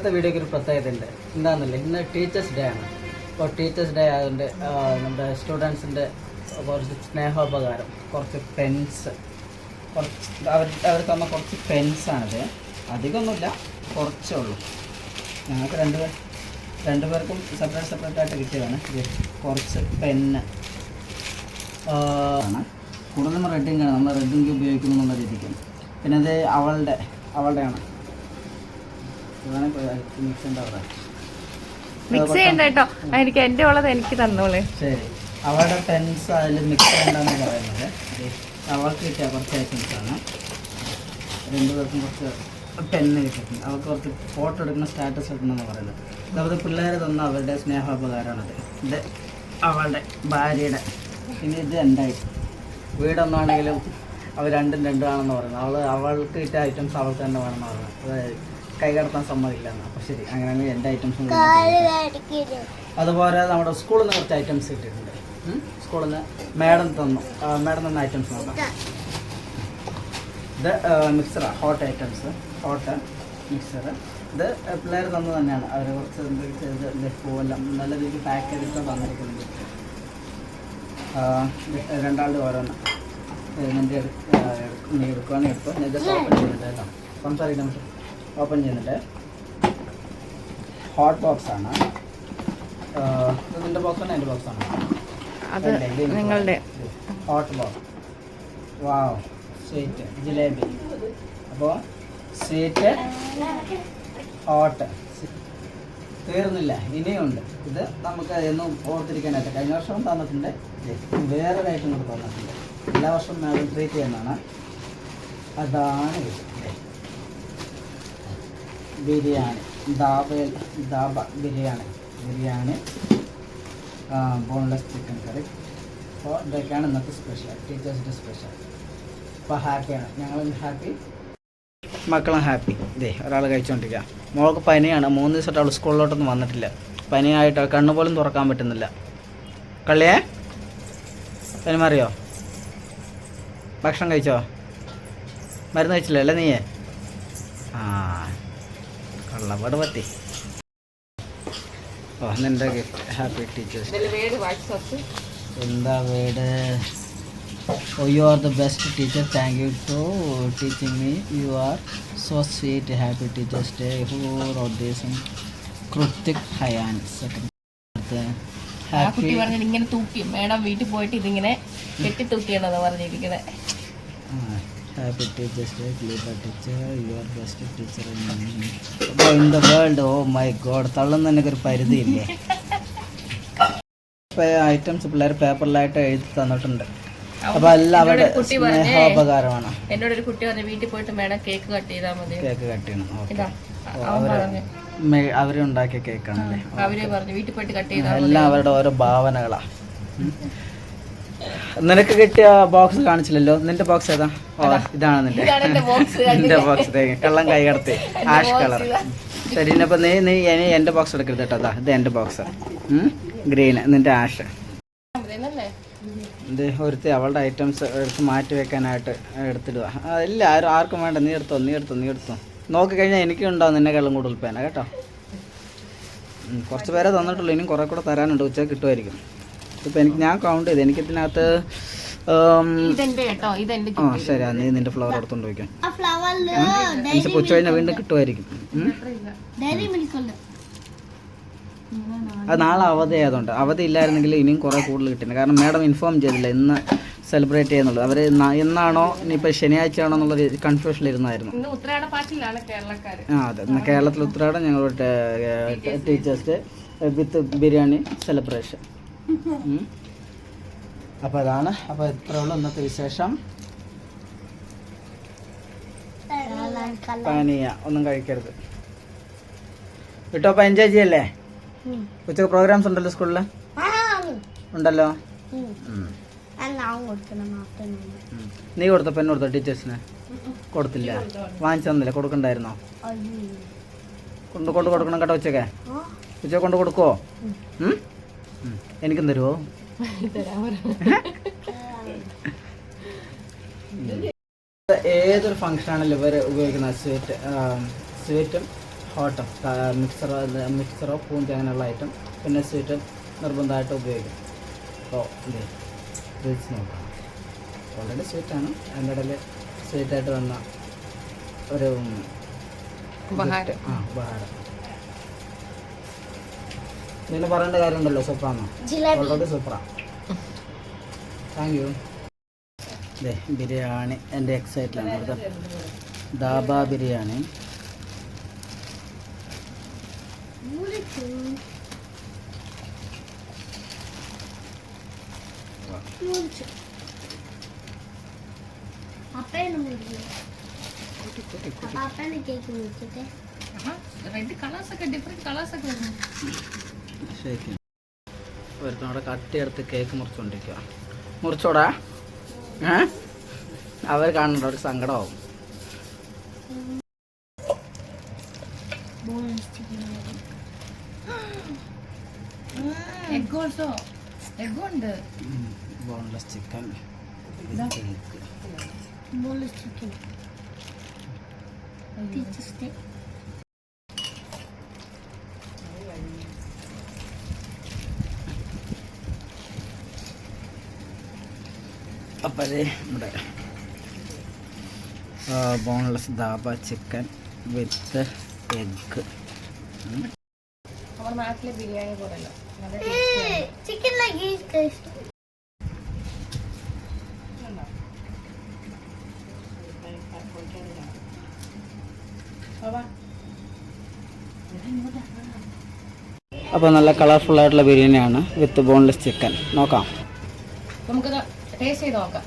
ഇന്നത്തെ വീഡിയോക്ക് ഒരു പ്രത്യേകത ഉണ്ട് എന്താണെന്നില്ല ഇന്ന് ടീച്ചേഴ്സ് ഡേ ആണ്. അപ്പോൾ ടീച്ചേഴ്സ് ഡേ ആയതുകൊണ്ട് നമ്മുടെ സ്റ്റുഡൻസിന്റെ കുറച്ച് സ്നേഹോപകാരം കുറച്ച് പെൻസ് കുറച്ച് അവർ അവർ തന്ന കുറച്ച് പെൻസാണിത്. അധികമൊന്നുമില്ല കുറച്ചേ ഉള്ളൂ. ഞങ്ങൾക്ക് രണ്ട് പേർ രണ്ട് പേർക്കും സെപ്പറേറ്റ് സെപ്പറേറ്റ് ആയിട്ട് കിട്ടിയതാണ്. കുറച്ച് പെന്ന്. ആണ്. കൂടുതലും റെഡിങ് ആണ്. നമ്മൾ റെഡിങ് ഉപയോഗിക്കുന്നു എന്നുള്ള രീതിക്ക്. പിന്നെ അത് അവളുടെ അവളുടെയാണ്. മിക്സ് ചെയ്യണ്ട കേട്ടോ. എനിക്ക് എന്റെ ഉള്ളത് എനിക്ക് തന്നോളെ. ശരി. അവളുടെ ഫ്രണ്ട്സ് അതിൽ മിക്സ് ചെയ്യണ്ടെന്ന് പറയുന്നത്. അവർക്ക് അവൾക്ക് കിട്ടിയ കുറച്ച് ഐറ്റംസ് ആണ്. രണ്ടുപേർക്കും കുറച്ച് പെണ്ണ് കിട്ടിയിട്ടുണ്ട്. അവർക്ക് കുറച്ച് ഫോട്ടോ എടുക്കുന്ന സ്റ്റാറ്റസ് എടുക്കണമെന്ന് പറയുന്നത്. അതായത് പിള്ളേരെ തന്ന അവരുടെ സ്നേഹോപകാരമാണത്. ഇത് അവളുടെ ഭാര്യയുടെ. പിന്നെ ഇത് എന്തായി വീടൊന്നാണെങ്കിലും അവർ രണ്ടും രണ്ടാണെന്ന് പറയുന്നത്. അവൾ അവൾക്ക് കിട്ടിയ ഐറ്റംസ് അവൾക്ക് തന്നെ വേണമെന്ന് പറയുന്നത്. അതായത് കൈ കടത്താൻ സമ്മതിക്കില്ലെന്ന്. അപ്പോൾ ശരി അങ്ങനെയാണെങ്കിൽ എന്റെ ഐറ്റംസും അതുപോലെ നമ്മുടെ സ്കൂളിൽ നിന്ന് കുറച്ച് ഐറ്റംസ് കിട്ടിയിട്ടുണ്ട്? സ്കൂളിൽ നിന്ന് മാഡം തന്നു. മാഡം തന്ന ഐറ്റംസ് നോക്കാം. ഇത്. മിക്സറാണ് ഹോട്ട് ഐറ്റംസ് ഹോട്ട് മിക്സർ ഇത് പിള്ളേർ തന്നു തന്നെയാണ്. അവർ കുറച്ച് ചെയ്ത് ഇത് പൂവെല്ലാം നല്ല രീതിയിൽ പാക്ക് ചെയ്തിട്ട് തന്നിരിക്കുന്നുണ്ട്. രണ്ടാളുടെ ഓരോന്ന് നിന്റെ നീ എടുക്കുകയാണെങ്കിൽ എടുത്തോ? ഞാൻ ജസ്റ്റ് ഓപ്പൺ ചെയ്യുന്നുണ്ട് കേട്ടോ സംസാരിക്കാൻ ഓപ്പൺ ചെയ്യുന്നുണ്ട്. ഹോട്ട് ബോക്സ് ആണ്. നിന്റെ ബോക്സ് ആണ് എന്റെ ബോക്സ് ആണ്? അത് നിങ്ങളുടെ. Hot box wow sweet jalebi. അപ്പോൾ സ്വീറ്റ് ഹോട്ട് തീർന്നില്ല. ഇനിയുണ്ട്. ഇത് നമുക്ക് എന്നും ഓർത്തിരിക്കാനായിട്ട് കഴിഞ്ഞ വർഷവും തന്നിട്ടുണ്ട്. വേറെ വേറൊരു ഐറ്റം കൂടെ തന്നിട്ടുണ്ട്. എല്ലാ വർഷവും മാഡം ട്രീറ്റ് ചെയ്യുന്നതാണ്. അതാണ് ഇത്. Biryani. ദാബേൽ dhaba biryani. Biryani boneless chicken curry അപ്പോൾ ഇതൊക്കെയാണ് ഇന്നത്തെ സ്പെഷ്യൽ ടീച്ചേഴ്സിന്റെ സ്പെഷ്യൽ അപ്പോൾ ഹാപ്പിയാണ് ഞങ്ങളും ഹാപ്പി മക്കളും ഹാപ്പി ഇതേ ഒരാൾ കഴിച്ചുകൊണ്ടിരിക്കുക മോൾക്ക് പനിയാണ്. മൂന്ന് ദിവസമായിട്ട് അവൾ സ്കൂളിലോട്ടൊന്നും വന്നിട്ടില്ല. പനിയായിട്ട് കണ്ണു പോലും തുറക്കാൻ പറ്റുന്നില്ല. കള്ളിയേ? പനി മാറിയോ ഭക്ഷണം കഴിച്ചോ? മരുന്ന് കഴിച്ചില്ല? അല്ലേ നീയേ? കള്ളപാട് പറ്റി. ഓ നിന്റെ ഗിഫ്റ്റ് ഹാപ്പി ടീച്ചേഴ്സ് എന്താ വീട്? ഓ you are the best teacher thank you to teaching me you are so sweet happy teachers day who റോഡ് ദേശം കൃത്തിക് ഹയാൻ സെക്കൻഡ് ആ കുട്ടി ഹാപ്പി പറഞ്ഞത് ഇങ്ങനെ തൂക്കി. മേഡം വീട്ടിൽ പോയിട്ട് ഇതിങ്ങനെ കെട്ടി തൂക്കിയാണെന്ന് പറഞ്ഞിരിക്കുന്നത് happy teachers day ക്ലീബ teacher you are best teacher in the world oh my god തള്ളുന്ന എനിക്കൊരു പരിധിയില്ലേ? ഐറ്റംസ് പിള്ളേർ പേപ്പറിലായിട്ട് എഴുതി തന്നിട്ടുണ്ട്. അപ്പൊ അല്ല പറഞ്ഞേ. സ്നേഹോപകാരമാണ്. എന്നോട് ഒരു കുട്ടി പറഞ്ഞു വീട്ടിൽ പോയിട്ട് വേണം കേക്ക് കട്ട് ചെയ്താൽ മതി. കേക്ക് കട്ട് ചെയ്യണം അവർ ഉണ്ടാക്കിയ കേക്കാണല്ലേ അവർ പറഞ്ഞു വീട്ടിൽ പോയിട്ട് കട്ട് ചെയ്താൽ എല്ലാം അവരുടെ ഓരോ ഭാവനകളാ. നിനക്ക് കിട്ടിയ ബോക്സ് കാണിച്ചില്ലല്ലോ. നിന്റെ ബോക്സ് ഏതാ? ഓ ഇതാണ് നിന്റെ. നിന്റെ ബോക്സ് കള്ളം കൈ കടത്തി. ആഷ് കളർ ശരി അപ്പൊ നീ നീ ഇനി എന്റെ ബോക്സ് എടുക്കരുത് കേട്ടോ. അതാ ഇത് എന്റെ ബോക്സ് ഗ്രീൻ നിന്റെ ആഷ് ഇത് ഒരുത്തി അവളുടെ ഐറ്റംസ് എടുത്ത് മാറ്റി വെക്കാനായിട്ട് എടുത്തിടുക ഇല്ല ആരും ആർക്കും വേണ്ട. നീ എടുത്തോ നീ എടുത്തോ നീ എടുത്തോ. നോക്കി കഴിഞ്ഞാൽ എനിക്കും ഉണ്ടാവും നിന്നെ കള്ളം കൂടുതൽ പേന കേട്ടോ. കുറച്ച് പേരെ തന്നിട്ടുള്ളൂ. ഇനിയും കുറേ കൂടെ തരാനുണ്ട്. ഉച്ച കിട്ടുമായിരിക്കും. ഇപ്പം എനിക്ക് ഞാൻ കൗണ്ട് ചെയ്ത് എനിക്ക് ഇതിനകത്ത് ഉം, ഇതെന്റെ ആ ശരി ആ, നീ നിന്റെ ഫ്ലവർ എടുത്തോണ്ട് പോയിക്കാം. എനിക്ക് ഉച്ച കഴിഞ്ഞാൽ വീണ്ടും കിട്ടുമായിരിക്കും. അത് നാളെ അവധി ആയതുകൊണ്ട്. അവധി ഇല്ലായിരുന്നെങ്കിൽ ഇനിയും കുറേ കൂടുതൽ കിട്ടില്ല കാരണം മാഡം ഇൻഫോം ചെയ്തില്ല ഇന്ന് സെലിബ്രേറ്റ് ചെയ്യുന്നുള്ളൂ. അവർ എന്നാണോ ഇനിയിപ്പോൾ ശനിയാഴ്ച ആണോ എന്നുള്ള കേരളക്കാര്. ആ അതെ. ഇന്ന് കേരളത്തിൽ ഉത്രാടം ഞങ്ങളുടെ teachers day with biryani celebration അപ്പോൾ അതാണ് അപ്പോൾ ഉള്ളൂ ഇന്നത്തെ വിശേഷം. പാനീയ. ഒന്നും കഴിക്കരുത്. വിട്ടോ അപ്പോൾ എൻജോയ് ചെയ്യല്ലേ? ഉച്ചയ്ക്ക് പ്രോഗ്രാംസ് ഉണ്ടല്ലോ സ്കൂളിൽ ഉണ്ടല്ലോ. നീ കൊടുത്ത പെണ്ണ് കൊടുത്തോ ടീച്ചേഴ്സിന് കൊടുത്തില്ല. വാങ്ങിച്ചു തന്നില്ല? കൊടുക്കണ്ടായിരുന്നോ? കൊണ്ട് കൊണ്ട് കൊടുക്കണം കേട്ടോ ഉച്ചയ്ക്ക്. ഉച്ചയ്ക്ക് കൊണ്ട്? ഉം. എനിക്കും തരുമോ ഏതൊരു ഫംഗ്ഷൻ ആണല്ലോ ഇവർ ഉപയോഗിക്കുന്ന സ്വീറ്റ് സ്വീറ്റും ഹോട്ടും മിക്സറോ മിക്സറോ പൂന്തി അങ്ങനെയുള്ള ഐറ്റം പിന്നെ സ്വീറ്റ് നിർബന്ധമായിട്ട് ഉപയോഗിക്കും. അപ്പോൾ ഇത് രുചിച്ച് നോക്കാം. ഓൾറെഡി സ്വീറ്റാണ് അതിന്റെ ഇടയിൽ സ്വീറ്റായിട്ട് വന്ന ഒരു ഉപഹാരം. ആ ഉപഹാരം. ഇതിന് പറയേണ്ട കാര്യമുണ്ടല്ലോ സൂപ്പറാണോ ഓൾറെഡി സൂപ്പറാ താങ്ക് യു അതെ ബിരിയാണി എന്റെ എക്സൈറ്റിലാണ് ഇവിടുത്തെ ദാബ ബിരിയാണി. റെഡ് കളേഴ്സ് ഒക്കെ ഡിഫറെന്റ് കളേഴ്സ് ഒക്കെ വരുന്നു അവിടെ കട്ടിയെടുത്ത് കേക്ക് മുറിച്ചുകൊണ്ടിരിക്കുക മുറിച്ചോടാ. ഏ? അവർ കാണണ്ട അവർക്ക് സങ്കടമാവും. Boneless chicken boneless chicken teachers day അപ്പോൾ അതേ നമ്മുടെ boneless dhaba chicken with egg നമ്മുടെ നാട്ടിലെ ബിരിയാണി പോലല്ല നല്ല ചിക്കൻ അപ്പോൾ നല്ല കളർഫുൾ ആയിട്ടുള്ള ബിരിയാണിയാണ് വിത്ത് ബോൺലെസ് ചിക്കൻ നോക്കാം. നമുക്കത് ടേസ്റ്റ് ചെയ്ത് നോക്കാം.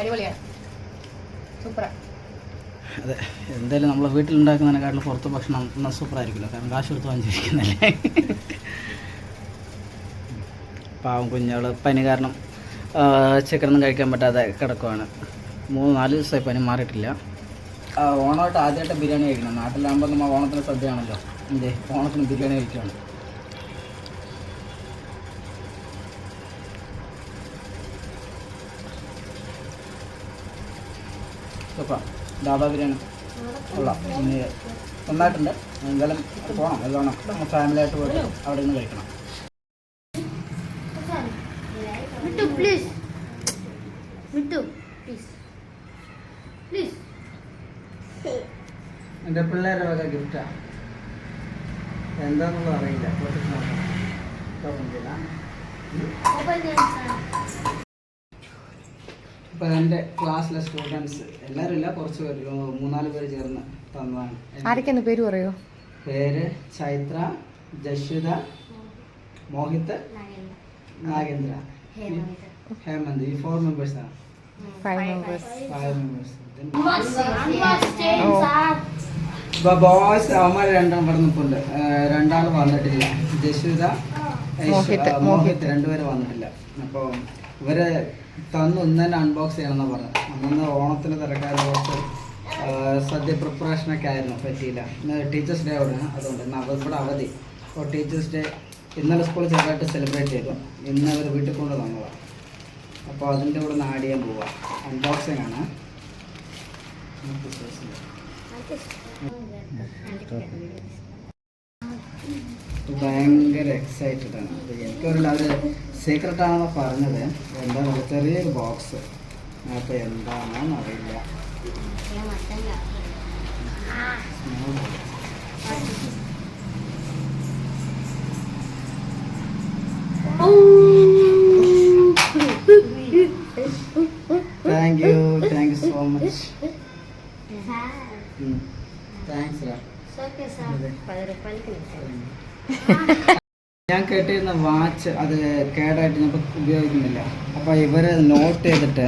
അടിപൊളിയാണ്. സൂപ്പറാ. അതെ എന്തായാലും നമ്മൾ വീട്ടിലുണ്ടാക്കുന്നതിനെക്കാട്ടിലും പുറത്ത് ഭക്ഷണം സൂപ്പർ ആയിരിക്കുമല്ലോ കാരണം കാശ് കൊടുത്ത് വാങ്ങിച്ചിരിക്കുന്നല്ലേ പാവം കുഞ്ഞുകൾ പനി കാരണം ചിക്കനൊന്നും കഴിക്കാൻ പറ്റാതെ കിടക്കുവാണ്. മൂന്ന് നാല് ദിവസമായി പനി മാറിയിട്ടില്ല. ഓണമായിട്ട് ആദ്യമായിട്ട് ബിരിയാണി കഴിക്കണം. നാട്ടിലാകുമ്പോൾ നമ്മൾ ഓണത്തിന് സദ്യയാണല്ലോ എന്തേ ഓണത്തിന് ബിരിയാണി കഴിക്കുകയാണ് സൂപ്പർ. ദാബ ബിരിയാണി. കൊള്ളാം. ഇനി നന്നായിട്ടുണ്ട്. എന്തായാലും പോകണം എല്ലാം നമ്മൾ ഫാമിലിയായിട്ട് പോയിട്ട് അവിടെ നിന്ന് കഴിക്കണം. എന്റെ പ്ലീസ് എന്റെ പിള്ളേരുടെ വക ഗിഫ്റ്റാ എന്താണെന്നുള്ളത് അറിയില്ല. ഇപ്പൊ എന്റെ എന്റെ ക്ലാസ്സിലെ സ്റ്റുഡൻസ് എല്ലാവരും ഇല്ല കുറച്ച് പേര്. മൂന്നാൽ പേര് ചേർന്ന് തന്നതാണ്. ആരൊക്കെയാണ് പേര് പറയോ? പേര് ചൈത്ര ജഷിത മോഹിത് നാഗേന്ദ്ര. ഹേമന്ത്. ഈ four മെമ്പേഴ്സാണ് five members five members Unboxing. ഇപ്പൊ ബോയ്സ് അവന്മാർ രണ്ടാം ഇവിടെ നിൽപ്പുണ്ട് രണ്ടാൾ വന്നിട്ടില്ല. ഐഷ്- മോഹിത്, രണ്ടുപേര് വന്നിട്ടില്ല. അപ്പോൾ ഇവർ തന്നു ഇന്ന് തന്നെ അൺബോക്സ് ചെയ്യണമെന്ന് പറഞ്ഞു അന്ന് ഓണത്തിന് കുറച്ച് ആ, സദ്യ പ്രിപ്പറേഷനൊക്കെ ആയിരുന്നു. പറ്റിയില്ല. ഇന്ന് ടീച്ചേഴ്സ് ഡേ അവിടെ അതുകൊണ്ട് ഇന്ന് ഇവിടെ അവധി. അപ്പോൾ ടീച്ചേഴ്സ് ഡേ ഇന്നലെ സ്കൂളിൽ ചെറുതായിട്ട് സെലിബ്രേറ്റ് ചെയ്തു. ഇന്ന് അവർ വീട്ടിൽ കൊണ്ട് തന്നതാണ് അപ്പോൾ അതിന്റെ കൂടെ നാടിയാൻ പോവാം. അൺബോക്സിങ് ആണ്. ഭയങ്കര എക്സൈറ്റഡ് ആണ്. എനിക്ക് എനിക്കറിയില്ല അവർ സീക്രട്ട് ആണെന്ന് പറഞ്ഞത്. എന്താ പറയുക ചെറിയൊരു ബോക്സ് അപ്പൊ എന്താണെന്ന് അറിയില്ല. Thank you thank you so much thanks റാ ഞാൻ കേട്ടിരുന്ന വാച്ച് അത് കേടായിട്ട് ഞാൻ ഉപയോഗിക്കുന്നില്ല. അപ്പോൾ ഇവർ നോട്ട് ചെയ്തിട്ട്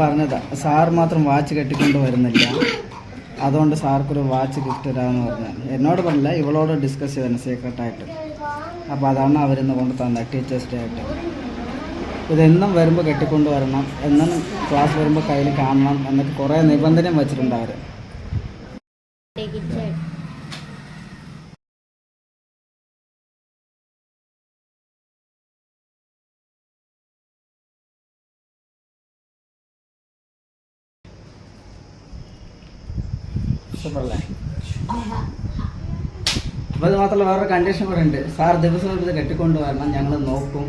പറഞ്ഞതാ സാർ മാത്രം വാച്ച് കെട്ടിക്കൊണ്ട് വരുന്നില്ല. അതുകൊണ്ട് സാർക്കൊരു വാച്ച് ഗിഫ്റ്റ് തരാമെന്ന് പറഞ്ഞു. എന്നോട് പറഞ്ഞില്ല ഇവളോട് ഡിസ്കസ് ചെയ്തതാണ് സീക്രട്ടായിട്ട് അപ്പോൾ അതാണ് അവരിന്ന് കൊണ്ട് തന്നത് ടീച്ചേഴ്സ് ഡേ ആയിട്ട്. ഇതെന്നും വരുമ്പോൾ കെട്ടിക്കൊണ്ട് വരണം എന്നും ക്ലാസ് വരുമ്പോൾ കയ്യിൽ കാണണം എന്നൊക്കെ കുറേ നിബന്ധനയും വെച്ചിട്ടുണ്ട് അവർ കിച്ചൺ സൂപ്പറല്ലേ അപ്പോൾ അത് മാത്രമല്ല വേറൊരു കണ്ടീഷൻ കൂടെ ഉണ്ട്. സാർ ദിവസം ഇത് കെട്ടിക്കൊണ്ട് വരണം ഞങ്ങൾ നോക്കും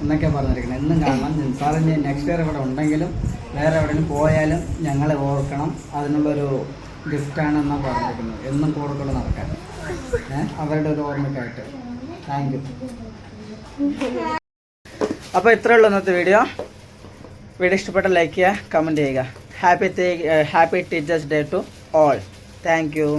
എന്നൊക്കെ പറഞ്ഞിരിക്കണം എന്നും കാണണം. സാറിന് നെക്സ്റ്റ് ഇയർ ഇവിടെ ഉണ്ടെങ്കിലും വേറെ എവിടെയും പോയാലും ഞങ്ങളെ ഓർക്കണം. അതിനുള്ളൊരു ഗിഫ്റ്റാണ് എന്നാ പറഞ്ഞിരിക്കുന്നത്. എന്നും കൂടെ കൂടെ നടക്കാൻ. അവരുടെ ഒരു ഓർമ്മയ്ക്കായിട്ട്. താങ്ക് യു അപ്പോൾ ഇത്രയേ ഉള്ളൂ ഇന്നത്തെ വീഡിയോ വീഡിയോ ഇഷ്ടപ്പെട്ട ലൈക്ക് ചെയ്യുക കമന്റ് ചെയ്യുക. Happy happy teachers day to all thank you